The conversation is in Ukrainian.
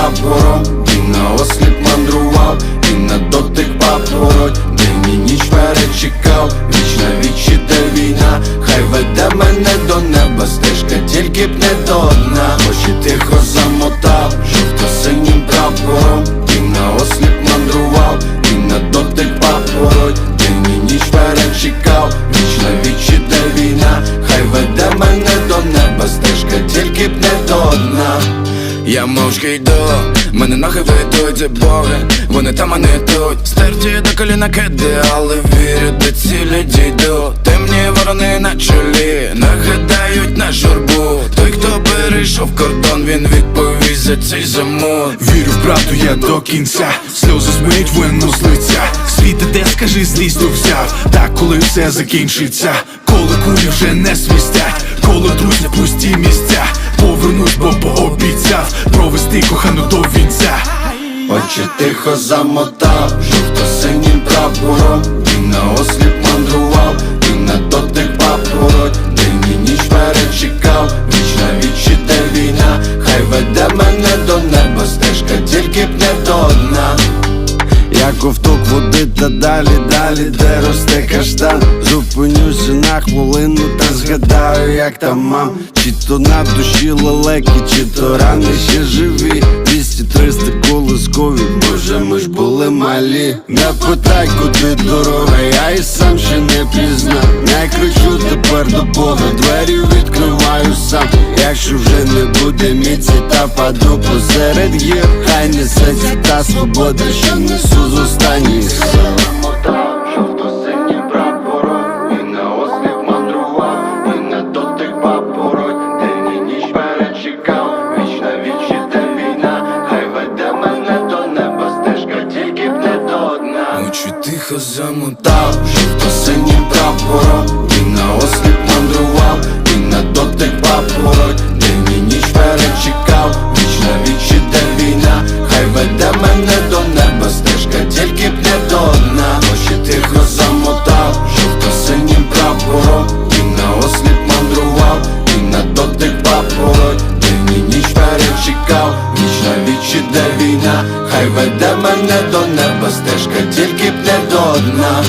прапором Він на осліп мандрував, він на дотик папороть День і ніч перечекав, віч на віч іде війна. Хай веде мене до неба, стежка тільки б не до дна. Очі тихо замотав, жовто-синім прапором. Він на осліп мандрував, він на дотик папороть День і ніч перечекав, віч на віч іде війна. Хай веде мене до неба, стежка тільки б не до дна Я мовчки йду, мене ноги ведуть боги Вони там, а не тут. Стерті до коліна киди, вірю, до цілі дійду. Темні ворони на чолі, нагадають на журбу. Той, хто перейшов кордон, він відповість за цей замут. Вірю в правду я до кінця, сльози змиють вину з лиця Світ іде, скажи, злістю взяв Так, коли все закінчиться, коли кулі вже не свистять, коли друзі Очі тихо замотав, жовто-синім прапором Він на осліп мандрував, він на дотик папороть День і ніч перечекав, віч на віч іде війна Хай веде мене до неба, стежка тільки б не до дна. Як ковток води та далі, далі, де росте каштан. Зупинюся на хвилину та згадаю, як там мам. Чи то на душі лелеки, чи то рани ще живі малі. Не питай, куди дорога, я і сам ще не пізнав. Не кричу тепер до Бога, двері відкриваю сам. Якщо вже не буде міці та паду посеред гір Хай несеться та свобода, що несу з останніх сил дна. Очі тихо замотав Тав жовто-синім прапором Він на осліп мандрував, він на дотик папороть День і ніч перечекав, віч на віч іде війна. Хай веде мене до неба, стежка тільки б не до дна. Очі тихо замотав, жовто-синім прапором Він на осліп мандрував, він на дотик папороть День і ніч перечекав, віч на віч іде війна Хай веде мене до неба, стежка тільки б не до дна